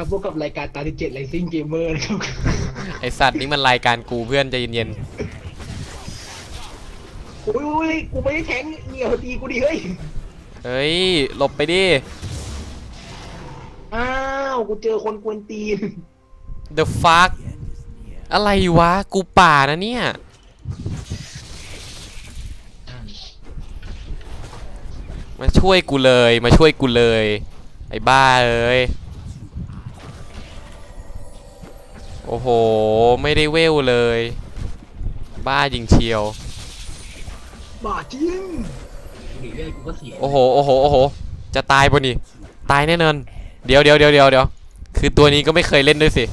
ครับพวกกับรายการตาที่เจ็ดไลซิ่งเกมเมอร์นะครับไอสัตว์นี่มันรายการกูเพื่อนใจเย็นอุ้ยอุ้ยกูไม่ได้แทงเหนียวตีกูดิเฮ้ยๆเฮ้ยหลบไปดิ อ้าวกูเจอคนกวนตีน The fuck อะไรวะ กูป่านะเนี่ย มาช่วยกูเลย มาช่วยกูเลย ไอ้บ้าเอ้ย โอ้โห ไม่ได้เวลเลย บ้าจริงเชียวบ้าจริงหนีเรื่อยกูก็เสียโอ้โห โอ้โห โอ้โห จะตายปะนี่ ตายแน่นอน เดี๋ยวเดี๋ยวเดี๋ยวเดี๋ยวเดี๋ยว คือตัวนี้ก็ไม่เคยเล่นด้วยสิ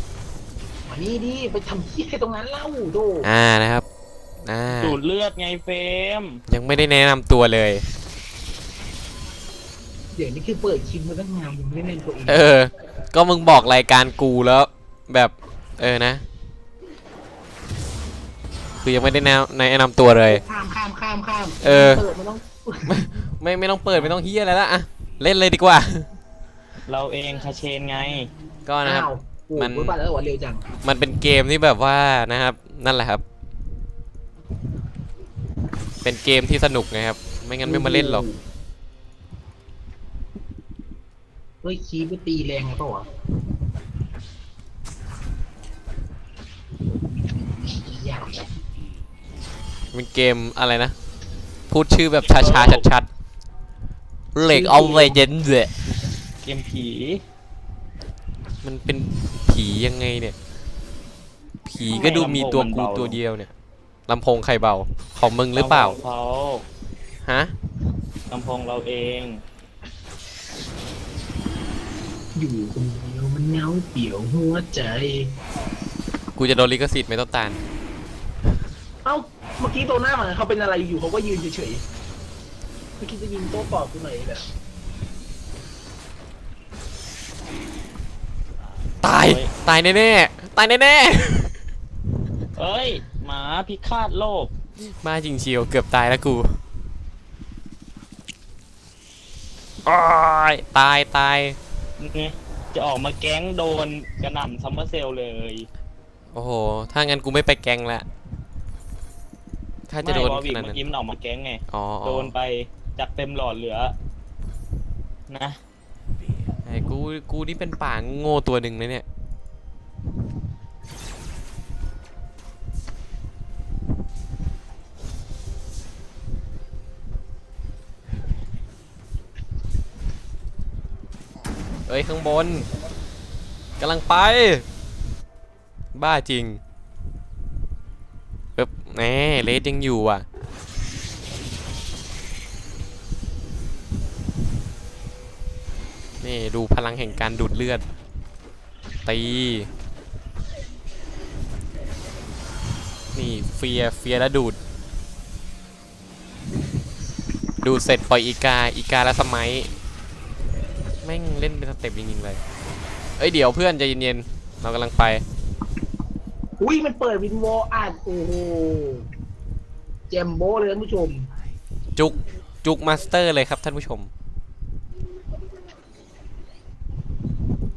มานี่ดิไปทำเหี้ยตรงนั้นเล่าโดอ่านะครับ อ่า ดูดเลือดไงเฟรมยังไม่ได้แนะนำตัวเลย เดี๋ยวนี้คือเปิดคลิปมาตั้งนานยังไม่ได้เล่นตัวเองเออ ก็มึงบอกรายการกูแล้ว แบบ เออนะ คือยังไม่ได้แนะแนะนำตัวเลย ข้ามข้ามข้ามข้ามเออ เปิดมันต้องไม่ไม่ต้องเปิดไม่ต้องเฮียอะไรละอะเล่นเลยดีกว่า เราเองคาเชนไง ก็นะครับ อ้าวโอ้มัมันนบ้าแล้ววันเร็วจังมันเป็นเกมที่แบบว่านะครับ นั่นแหละครับ เป็นเกมที่สนุกไงครับ ไม่งั้นไม่มาเล่นหรอก เฮ้ยคีบไปตีแรงไงเปล่าวะยากจัง เป็นเกมอะไรนะ พูดชื่อแบบช้าๆชัดๆเหล็กเอาไว้เย็นเลยเกมผี มันเป็นผียังไงเนี่ย ผีก็ดูมีตัวกูตัวเดียวเนี่ยลำโพงใครเบา ของมึงหรือเปล่าเขาฮะลำโพงเราเอง อยู่คนเดียวมันเหงาเปลี่ยวหัวใจ กูจะโดนลิขสิทธิ์ไหม่ต้องตานเอ้า เมื่อกี้ตัวหน้ามันเขาเป็นอะไรอยู่เขาก็ยืนเฉยๆไม่คิดจะยิงโต๊ะตอบกูหน่อยแบบตาย ตายแน่ๆ ตายแน่เอ้ย หมาพิฆาตโลกๆ มาจริงเชียวเกือบตายแล้วกูอ้ายตายตาย ไงจะออกมาแก๊งโดนกระหน่ำซัมเมอร์เซลเลย โอ้โห ถ้างั้นกูไม่ไปแกงละ ถ้าจะโดนไม่วอขวิกนาดเมื่นั้อนกี้มันออกมาแก๊งไงอ๋ออ๋อโดนไปจากเต็มหลอดเหลือ นะไอ้กูกูนี่เป็นป่าโง่ตัวหนึ่งนะเนี่ยเอ้ยข้างบนกำลังไป บ้าจริงปึ๊บ แหมเลสยังอยู่อะ นี่ดูพลังแห่งการดูดเลือด ตี นี่เฟียเฟียแล้วดูด ดูเสร็จปล่อยอีกา อีกาแล้วสมัย แม่งเล่นเป็นสเต็ปจริงๆเลย เอ้ยเดี๋ยวเพื่อนใจเย็นๆ เรากำลังไป อุ้ยมันเปิดวินวอลอ่านโอ้โหแจมโบ้เลยท่านผู้ชม จุกจุกมาสเตอร์เลยครับท่านผู้ชม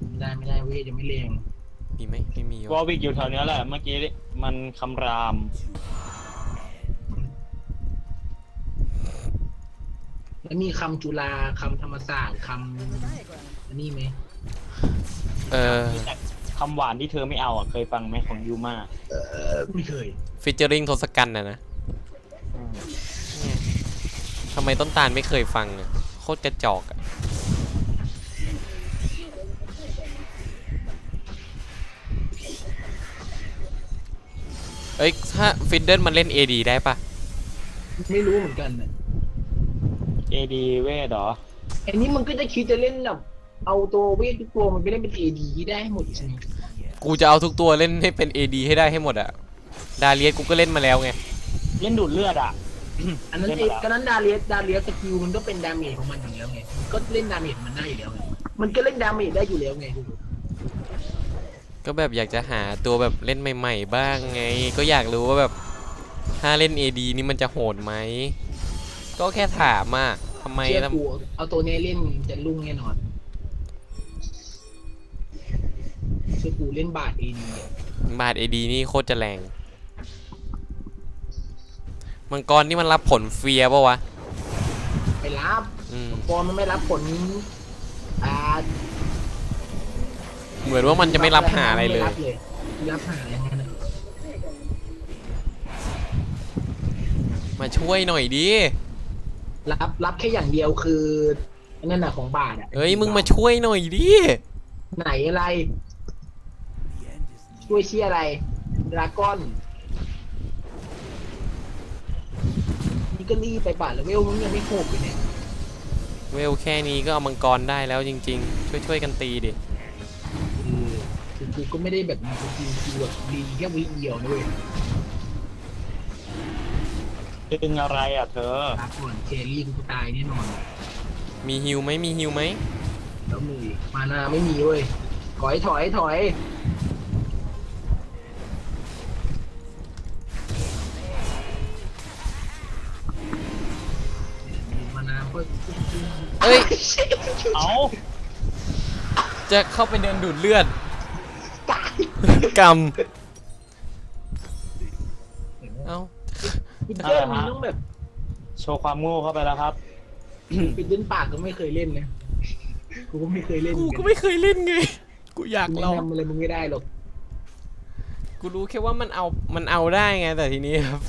ไม่ได้ไม่ได้เว้ยยังไม่เลงมีไหมไม่มีวอวะวิกอยู่แถวเนี้ยแหละ เมื่อกี้มันคำราม แล้วมีคำจุฬาคำธรรมศาสตร์คำอันนี้ไหมเออแต่ คำหวานที่เธอไม่เอาอะเคยฟังไหมของยูมาเออไม่เคยฟิชเจอริงทศกัณฐ์นะนะทำไมต้นตาลไม่เคยฟังอะโคตรกระจอกอะเอ้ยถ้าฟินเดิลมันเล่น AD ได้ปะไม่รู้เหมือนกันน่ะเอดีเวทเหรออันนี้มันก็จะคิดจะเล่นแบบ เอาตัวเวททุกตัวมันไปเล่นเป็นเอดีได้หมดใช่ไหมกูจะเอาทุกตัวเล่นให้เป็น AD ให้ได้ให้หมดอะดาเลียสกูก็เล่นมาแล้วไง เล่นดูดเลือดอะ อันนั้นเล่นเอมาแล้ว ก็นั้นดาเลียสดาเลียสสกิลมันก็เป็นดาเมจของมันอยู่แล้วไงมันก็เล่นดาเมจมันได้อยู่แล้วไงมันก็เล่นดาเมจได้อยู่แล้วไงดูก็แบบอยากจะหาตัวแบบเล่นใหม่ๆบ้างไง ก็อยากรู้ว่าแบบถ้าเล่น AD นี่มันจะโหดไหม ก็แค่ถามอะทำไมเชื่อทำ กูเอาตัวนี้เล่นจะรุ่งแน่นอน เชื่อกูเล่นบาทเอดีบาทเอดีนี่โคตรจะแรง มังกรนี่มันรับผลเฟียร์ปะวะ ไปรับอืมฟอร์มมันไม่รับผลอ่าเหมือนว่ามันจะไม่รับหาอะไรเลยม่บเลยไม่รับหาอะไรทั้งนั้นอะมาช่วยหน่อยดิ รับรับแค่อย่างเดียวคืออันนั่นน่ะของบาทอะเอ้ยมึงมาช่วยหน่อยดิ ไหนอะไร ช่วยเชียอะไรดราก้อน นี่ก็รีบไปป่ะแล้วเวลมึงยังไม่โหกเลยเนี่ยเวลแค่นี้ก็เอามังกรได้แล้วจริง ๆ ช่วยช่วยๆกันตีดิเออคือกูก็ไม่ได้แบบมีสกิลคือแบบดีแค่วิเดียวนะเว้ยดึงอะไรอะเธอลาก่อนเคลรี่กูตายแน่นอน มีฮิวไหมมีฮิวไหมแล้วมือมานาไม่มีเว้ยถอยถอยถอย เอ้ย เอาจะเข้าไปเดินดูดเลือดตายกำเอ้าปิดเล่นมันต้องแบบโชว์ความโง่เข้าไปแล้วครับ ปิดเล่นปากก็ไม่เคยเล่นนะกูก็ไม่เคยเล่นกูก็ไม่เคยเล่นไง กูอยากกูลองทำอะไรมึงไม่ได้หรอก กูรู้แค่ว่ามันเอา มันเอาได้ไงแต่ทีนี้ครับ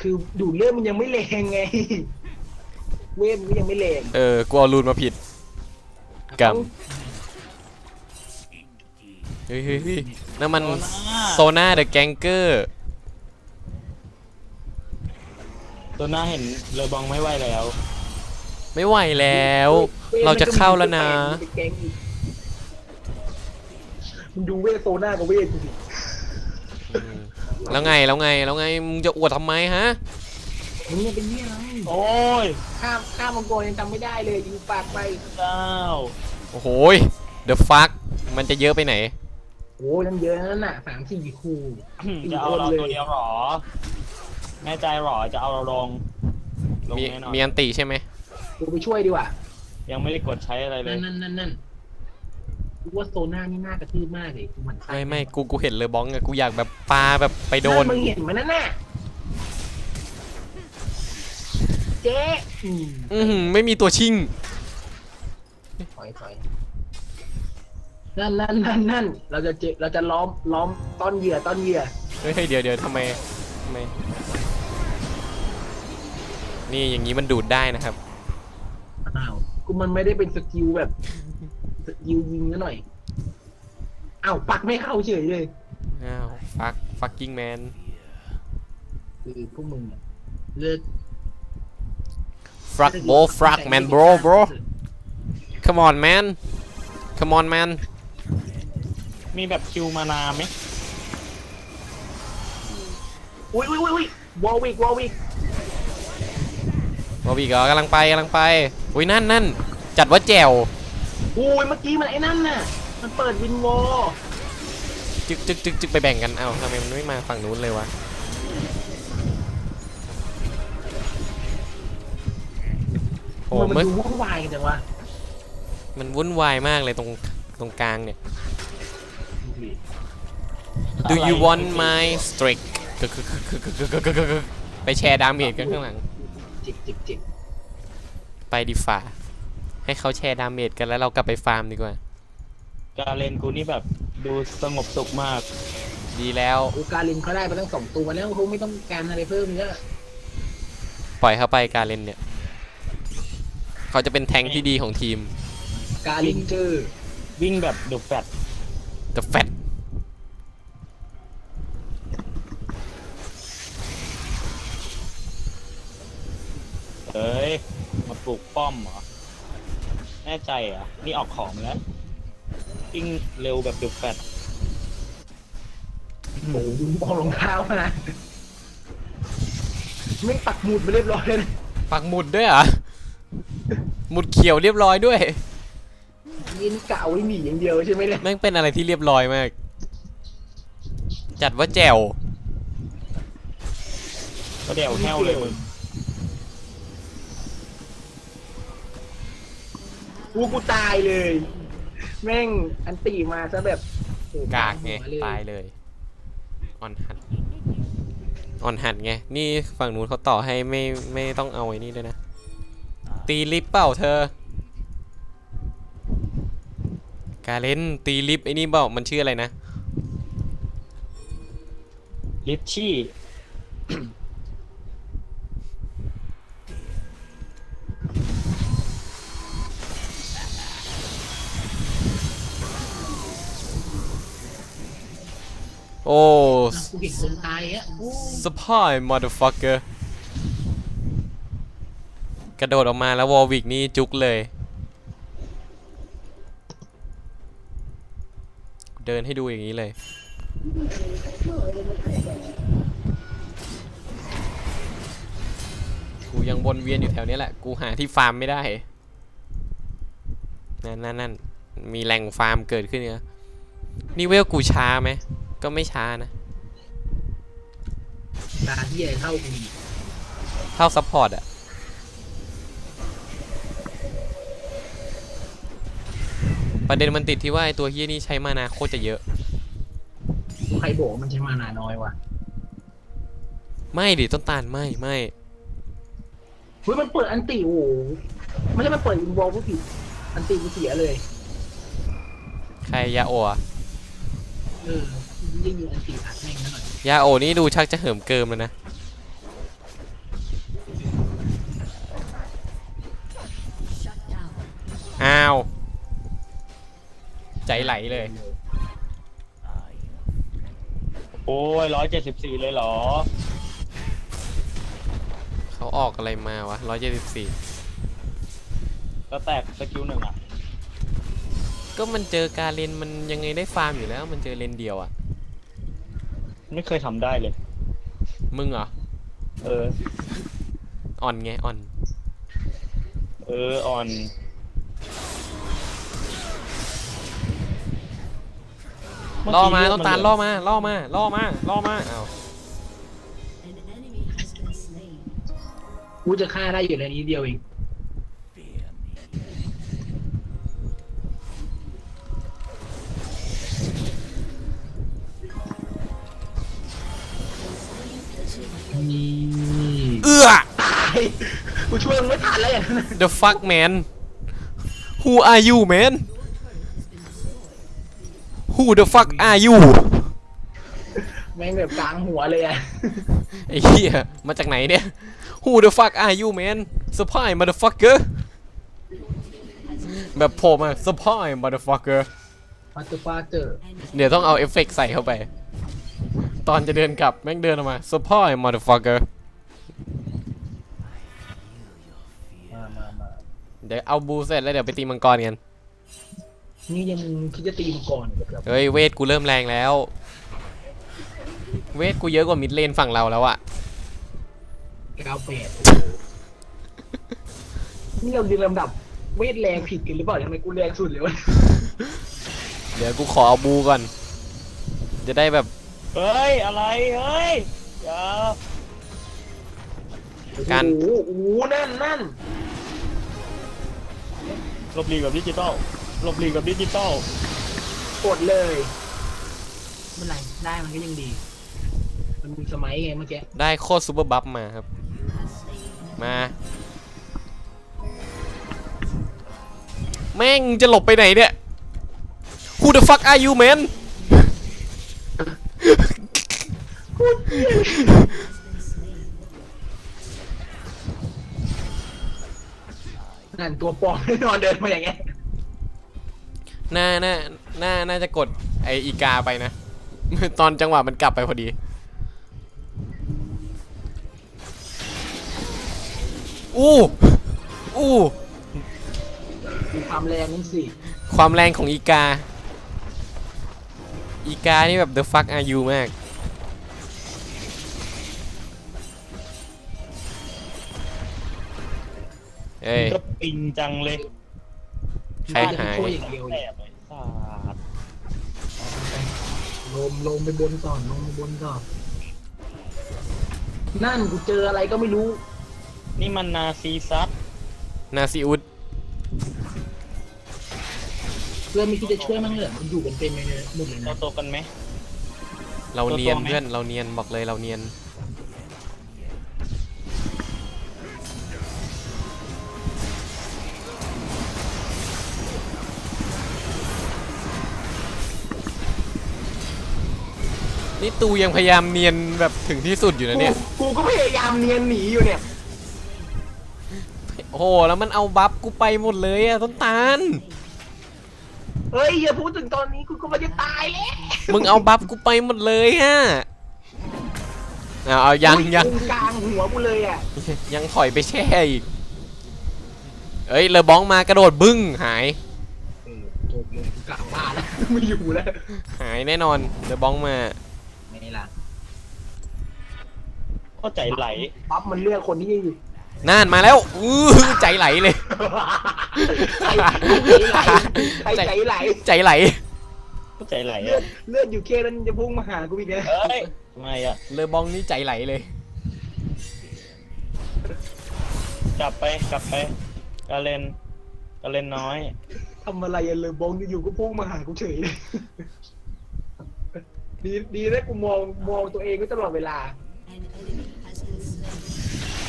คือดูดเลือดมันยังไม่แรงไง เวฟมันก็ยังไม่แรงเออ กูเอารูนมาผิดกรรมเฮ้ยเฮ้ยเฮ้ยนั่นมันโซน่าเดอะแกงเกอร์ตัวหน้าเห็นเลอบองไม่ไหวแล้ว ไม่ไหวแล้ว เราจะเข้าแล้วนะมันไปแกล้งอีกมึงดูเวทโซน่ากับเวทกูสิอืมแล้วไงแล้วไงแล้วไงมึงจะอวดทำไมฮะ มึงเนี่ยเป็นเนี่ยอะไร โอ้ยข้ามข้ามมังกรยังจำไม่ได้เลยยิงปากไปเจ้าโอ้โหย The fuck มันจะเยอะไปไหน โอ้ยนั่นเยอะนั่นน่ะสามสี่คู่จะเอาเราตัวเดียวหรอ แน่ใจหรอจะเอาเราลงลงมีแน่นอนมีอันติใช่ไหมกูไปช่วยดีกว่ายังไม่ได้กดใช้อะไรเลนั่ยนนั่นนั่นนั่นกูว่าโซน่านี่น่ากระทืบมากเลยกูหมันไส้ไม่ไม่กูกูเห็นเลยบ้องอะกูอยากแบบปาแบบไปโดน มึงเห็นมันนั่นน่ะ เจ๊อืมอือหือไม่มีตัวชิง ถอยถอยนั่นนั่นนั่นนั่นเราจะเจเราจะล้อมล้อมต้อนเหยื่อต้อนเหยื่อเฮ้ยเดี๋ยวเดี๋ยวทำไมทำไม นี่อย่างนี้มันดูดได้นะครับ อ้าวกูมันไม่ได้เป็นสกิลแบบสกิลยิงซะหน่อยอ้าวปักไม่เข้าเฉยเลย อ้าว fuck fucking man คือพวกมึงอะเลิก fuck bro fuck man bro bro come on man come on man มีแบบคิวมานาไหมอุ้ยอุ้ยอุ้ยอุ้ยวอลวิกวอลวิกบอบบี้ก็กำลังไปกำลังไป อุ้ยนั่นนั่นจัดว่าแจ๋วอุ้ยเมื่อกี้มันไอ้นั่นน่ะ มันเปิดวินวอลจึกจึกจึกจึกไปแบ่งกัน เอ้าทำไมมันไม่มาฝั่งนู้นเลยวะ อ้มันวุ่นวายจังวะมันวุ่นวายมากเลยตรงตรงกลางเนี่ย Do you want my streak ไปแชร์ดาเมจกันข้างหลังไปดีฝ่า ให้เขาแชร์ดาเมจกันแล้วเรากลับไปฟาร์มดีกว่า การเล่นกูนี่แบบดูสงบสุขมาก ดีแล้ว อูการินเขาได้ไปตั้งสองตัวแล้วคงไม่ต้องการอะไรเพิ่มเยอะปล่อยเขาไปการเล่นเนี่ย เขาจะเป็นแทงค์ที่ดีของทีมการินเจอวิ่งแบบดุแฟด The Fat เอ้ย มาปลูกป้อมเหรอ แน่ใจเหรอะ นี่ออกของมาแล้ว วิ่งเร็วแบบดุแฟดโอ้โหดูมองรองเท้ามาไม่ปักหมุดไปเรียบร้อยเลยนะ ปักหมุดด้วยเหรอ หมุดเขียวเรียบร้อยด้วย ยินกะเอาไว้หนีอย่างเดียวใช่ไหมเนี่ยแม่งเป็นอะไรที่เรียบร้อยมาก จัดว่าแจ๋วก็เดี๋ยวแห้วเลยมึงกูกูตายเลย แม่งอันตีมาซะแบบโอ้โหกากไงหัวตายเลยออนหัดออนหัดไงนี่ฝั่งนู้นเขาต่อให้ไม่ไม่ต้องเอาไอ้นี่ด้วยนะ ตีลิฟต์เปล่าเธอ การเล่นตีลิฟต์ไอ้นี่เปล่ามันชื่ออะไรนะ ลิฟชี่ โอ้ กูเห็นคนตายอะโอ้สปาย motherfucker กระโดดออกมาแล้ววอลวิกนี่จุกเลย เดินให้ดูอย่างนี้เลย กูยังวนเวียนอยู่แถวนี้แหละ กูหาที่ฟาร์มไม่ได้ นั่นนั่นนั่นมีแหล่งฟาร์มเกิดขึ้นเนี่ยนี่เวลกูช้าไหม ก็ไม่ช้านะตาที่ใหญ่เท่ากูอีกเท่าซัพพอร์ตอะ ประเด็นมันติดที่ว่าไอตัวเฮียนี่ใช้มานาโคตรจะเยอะ ใครบอกว่ามันใช้มานาน้อยวะไม่ดิต้นตาลไม่ไม่เฮ้ยมันเปิดอันติโอ้โหไม่ใช่มันเปิดอินวอลผู้ผิด อันติกูเสียเลยใครยาโอะเออยิงยิงอันติอัดแม่งซะหน่อยยาโอนี่ดูชักจะเหิมเกิมแล้วนะอ้าว ใจไหลเลย โอ้ยร้อยเจ็ดสิบสี่เลยเหรอ เขาออกอะไรมาวะร้อยเจ็ดสิบสี่แล้วแตกสกิลหนึ่งอะ ก็มันเจอการเลนมันยังไงได้ฟาร์มอยู่แล้ว มันเจอเลนเดียวอะไม่เคยทำได้เลย มึงเหรอ เออ อ่อนไงอ่อน เออออน ล่อมาต้นตาลล่อมาล่อมาล่อมาล่อมาอ้าว An enemy has been slain. กูจะฆ่าได้อยู่ในนี้เดียวเองนี่เอื้อตายกูช่วยมึงไม่ทันแล้วอย่างนั้นนะ The fuck man Who are you man Who the fuck are you แม่งแบบกลางหัวเลยอะไอ้เหี้ยมาจากไหนเนี่ย Who the fuck are you man Surprise motherfucker แบบโผล่มา Surprise motherfucker มาเตอร์ฟาเตอร์เดี๋ยวต้องเอาเอฟเฟกต์ใส่เข้าไป ตอนจะเดินกลับแม่งเดินออกมา Surprise motherfucker มามามาเดี๋ยวเอาบูเสร็จแล้วเดี๋ยวไปตีมังกรกัน นี่ยังคิดจะตีมังกรอีกเหรอครับเฮ้ยเวทกูเริ่มแรงแล้ว เวทกูเยอะกว่ามิดเลนฝั่งเราแล้วอะเก้าแปดนี่เราดีลำดับเวทแรงผิดกันหรือเปล่าทำไมกูแรงสุดเลยวะเดี๋ยวกูขอเอาบูก่อน จะได้แบบเฮ้ย อะไร เฮ้ยอย่าการโอ้โหโอ้โหนั่นนั่นหลบหลีกแบบดิจิตอล หลบหลีกแบบดิจิตอลกดเลยไม่เป็นไรได้มันก็ยังดี มันมีสมัยไงเมื่อกี้ได้โคตรซูเปอร์บัฟมาครับ มา แม่งจะหลบไปไหนเนี่ย Who the fuck are you man นั่นตัวปลอมแน่นอนเดินมาอย่างเงี้ย น่าน่าน่าน่าจะกดไออีกาไปนะ ตอนจังหวะมันกลับไปพอดีอู้อู้มีความแรงนี่สิ ความแรงของอีกา อีกานี่แบบ the fuck are you มาก เอ้ย ก็ปิงจังเลย ใครหายช่วยอย่างเดียวแสเลยบไอ้สัสลมลมไปบนก่อนลมไปบนก่อนนั่นกูเจออะไรก็ไม่รู้นี่มันนาซีซัสนาซีอุดพื่อนไม่คิดจะช่วยมั้งเหรอมันอยู่เป็นเป็นเลยหมดเลยเรานะโตกันไหม เราเนียนตัวตัวไหมเพื่อนเราเนียนบอกเลยเราเนียน นี่ตูยังพยายามเนียนแบบถึงที่สุดอยู่นะเนี่ย กูก็พยายามเนียนหนีอยู่เนี่ย โอ้โห แล้วมันเอาบัฟกูไปหมดเลยอะต้นตาล เฮ้ยอย่าพูดถึงตอนนี้กูก็ไม่ได้ตายแล้วมึงเอาบัฟกูไปหมดเลยฮะเอาเอายังยังตรงกลางหัวกูเลยอะยังถอยไปแช่อีก เอ้ยเลอบองมากระโดดบึ้งหายเออจบเลยกูกลับบ้านแล้วไม่อยู่แล้ว หายแน่นอนเลอบองมา เข้าใจไหลปั๊บมันเลือกคนที่อยู่น่านมาแล้วอื้อใจไหลเลย ใจใจไหลใจไหลใจไหลเข้าใจไหลเลืออะดเลือดอยู่แค่นั้นจะพุ่งมาหากูอีกแล้วเอ้ยทำไมอะเลอบองนี่ใจไหลเลย กลับไปกลับไปกาเลนกาเลนน้อยทำอะไรอะเลยบงอยู่ๆก็พุ่งมาหากูเฉยเลยดีดีนะกูมองมองตัวเองไว้ตลอดเวลา An enemy has been slain.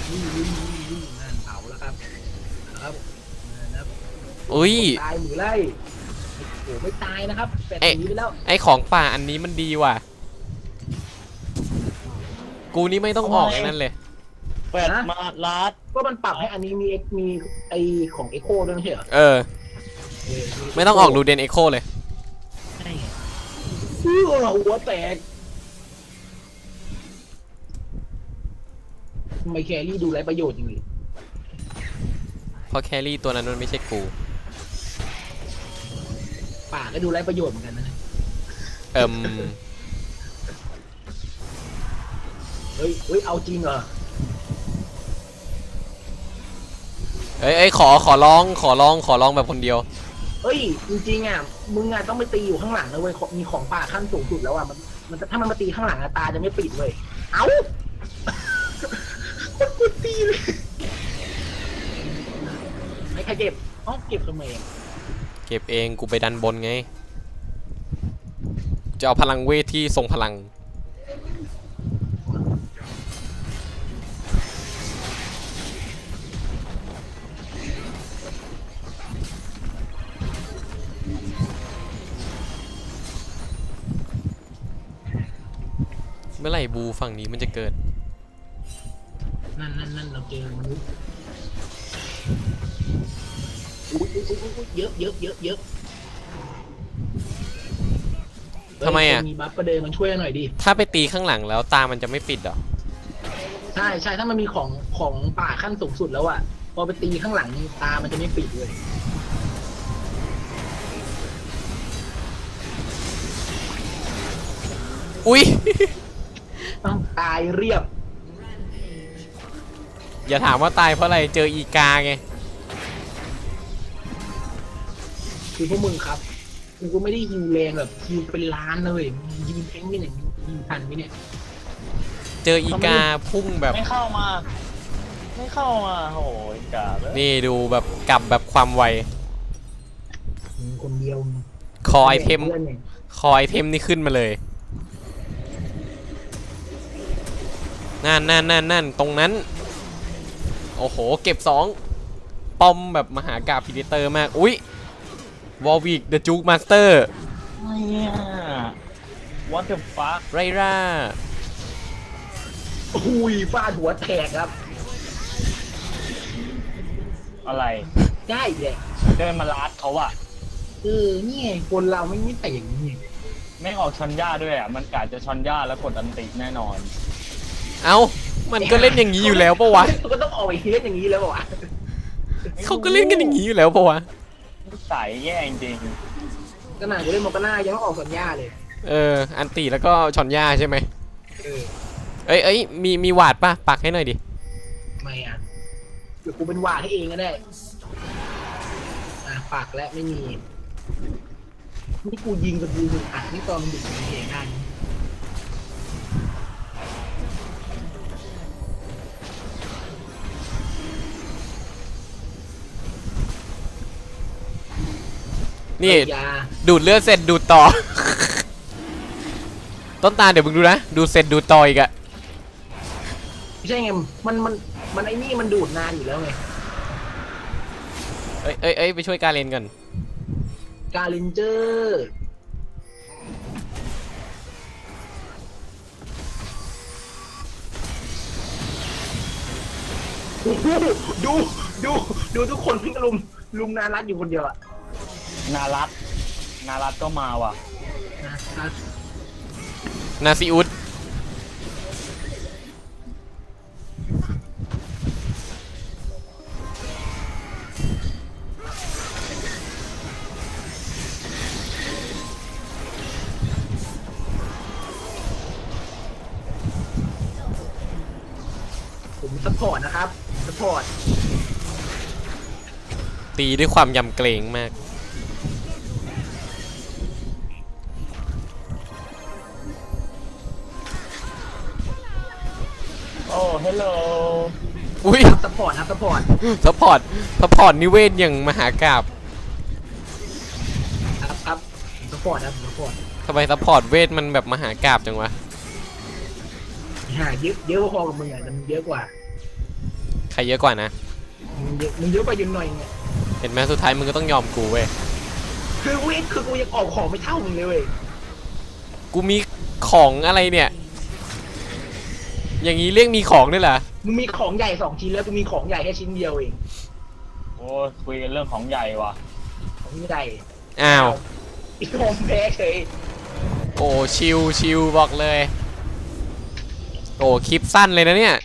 นี่นี่นี่นี่นั่นเผาแล้วครับครับนะครับอุ้ย ตายหรือไล่โอ้ไม่ตายนะครับแต่หนีไปแล้วไอของป่าอันนี้มันดีว่ะ กูนี่ไม่ต้องออกไอ้นั่นเลย แปดมาลาดก็มันปรับให้อันนี้มี X มีไอของ Echo ด้วยไม่ใช่เหรอเออ เไม่ต้องออกดูเดนเอ็กโคเลย ใช่ไงอื้อหัวแตก ทำไมแครี่ดูไรประโยชน์จริงเลยเพราะแครี่ตัวนั้นมันไม่ใช่กู ป่าก็ดูไรประโยชน์เหมือนกันนะเอิมเฮ้ยเฮ้ยเอาจริงเหรอเอ้ยเอ้ยขอขอร้องขอร้องขอร้องแบบคนเดียว เฮ้ยจริงๆอะมึงอะต้องไปตีอยู่ข้างหลังนะเว้ยมีของป่าขั้นสูงสุดแล้วอะมันมันจะถ้ามันมาตีข้างหลังอะตาจะไม่ปิดเว้ยเอ้า มันกูตีเลยไม่ใครเก็บอ๋อเก็บทำไมอะเก็บเองกูไปดันบนไง จะเอาพลังเวทที่ทรงพลัง เมื่อไหร่บูฝั่งนี้มันจะเกิด นั่นนั่นนั่นเราเจอมนุษย์อุ๊ยอุ๊ยอุ๊ยอุ๊ยเยอะเยอะเยอะเยอะทำไมอะ เฮ้ยคนมีบัฟประเดินมันช่วยหน่อยดิ ถ้าไปตีข้างหลังแล้วตามันจะไม่ปิดเหรอ ใช่ใช่ถ้ามันมีของของป่าขั้นสูงสุดแล้วอะพอไปตีข้างหลังนี่ตามันจะไม่ปิดเลยอุ๊ย ต้องตายเรียบ อย่าถามว่าตายเพราะอะไรเจออีกาไง คือพวกมึงครับกูก็ไม่ได้ฮิวแรงแบบฮิวเป็นล้านนะเลยยิงแทงไม่เนี่ยยิงทันไหมเนี่ยเจออีกาพุ่งแบบ ไม่เข้ามา ไม่เข้ามาโอ้ยกาเลยนี่ดูแบบกลับแบบความไวมึงคนเดียวคอไอเทม พื่นนี่ยคอไอเทมนี่ขึ้นมาเลย นั่นนั่นนั่นนั่นตรงนั้น โอ้โห เก็บสองป้อมแบบมหากาบพิเดเตอร์มาก อุ๊ยวอลวิกเดอะจูกมาสเตอร์เนี่ย what the fuck ไรร่าอุ้ยฟาดหัวแตกครับ อะไร ได้เลยเดินมาลาดเขาอะเออนี่ไงคนเราไม่นิสัยอย่างนี้ไงไม่ออกชอนย่าด้วยอะมันกาจะชอนย่าแล้วกดอันติแน่นอน เอ้า มันก็เล่นอย่างนี้อยู่แล้วปะวะก็ต้องออกไปเฮดอย่างนี้แล้วปะวะเขาก็เล่นกันอย่างนี้อยู่แล้วปะวะนิสัยแย่จริงขนาดกูเล่นโมกาน่ายังต้องออกสัญญาเลยเออ อันตีแล้วก็ชอนย่าใช่ไหมเออเอ้ยเอ้ยมีมีหวาดปะปักให้หน่อยดิทำไมอะเดี๋ยวกูเป็นหวาดให้เองก็ได้อะปากและไม่มีนี่กูยิงกับกูหนึ่งอัดนี่ตอนมันดึกมันเองได้ นะนนี่ ยาดูดเลือดเสร็จดูดต่อ ต้นตาลเดี๋ยวมึงดูนะ ดูดเสร็จดูดต่ออีกอะไม่ใช่ไง มันมันมันไอ้นี่มันดูดนานอยู่แล้วไง เอ้ยเอ้ยเอ้ยไปช่วยการเลนก่อนกาลินเจอร์โอ้โหดูดูดูทุกคนพิงลุมลุมนารัดอยู่คนเดียวอะ นารัตนารัตก็มาว่ะ นะนาซิอุสผมสปอร์ตนะครับสปอร์ตตีด้วยความยำเกรงมาก อุ้ยสปอร์ตครับสปอร์ตซัพพอร์ตซัพพอร์ตนิเวศอย่างมหากราบครับครับสปอร์ตครับสปอร์ตทำไมซัพพอร์ตเวทมันแบบมหากราบจังวะ หาเยอะเยอะพอกับมึงอะแต่มึงเยอะกว่าใครเยอะกว่านะ มึงเยอะมึงเยอะกว่ายืนหน่อยไงเห็นไหมสุดท้ายมึงก็ต้องยอมกูเว้ย คือกูคือกูยังออกของไม่เท่ามึงเลยเว้ยกูมีของอะไรเนี่ย อย่างนี้เรียกมีของด้วยเหรอ มึงมีของใหญ่สองชิ้นแล้วกูมีของใหญ่แค่ชิ้นเดียวเอง โอ้ยคุยกันเรื่องของใหญ่ว่ะของใหญ่อ้าว อีกโฮมแพ้เฉยโอ้ชิวชิวบอกเลย โอ้คลิปสั้นเลยนะเนี่ย